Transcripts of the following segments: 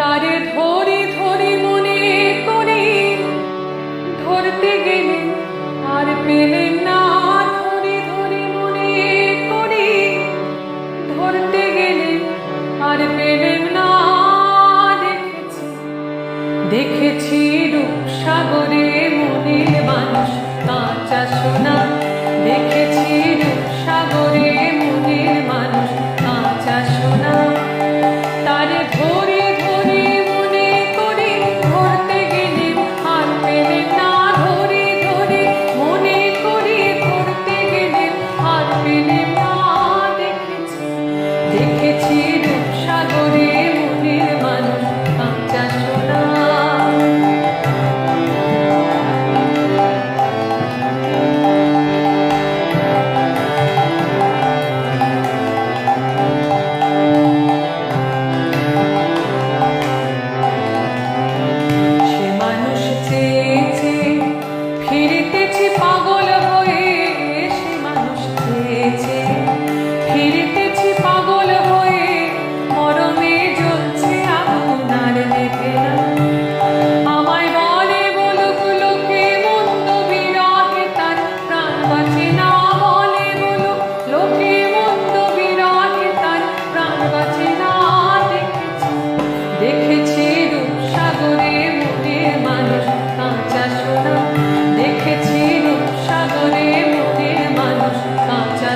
তারে ধরি ধরি মনে করি, ধরতে গেলে আর পেলেন না। ধরি ধরি মনে করি, ধরতে গেলে আর পেলেন না। দেখেছি দেখেছি রূপসাগরে মনের মানুষ কাঁচা সোনা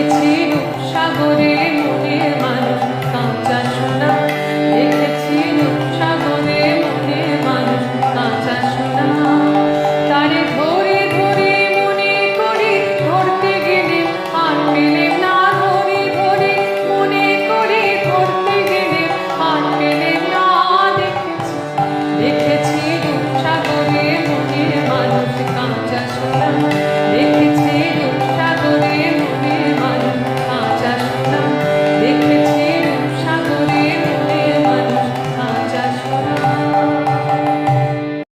রেখেছি সাগরে।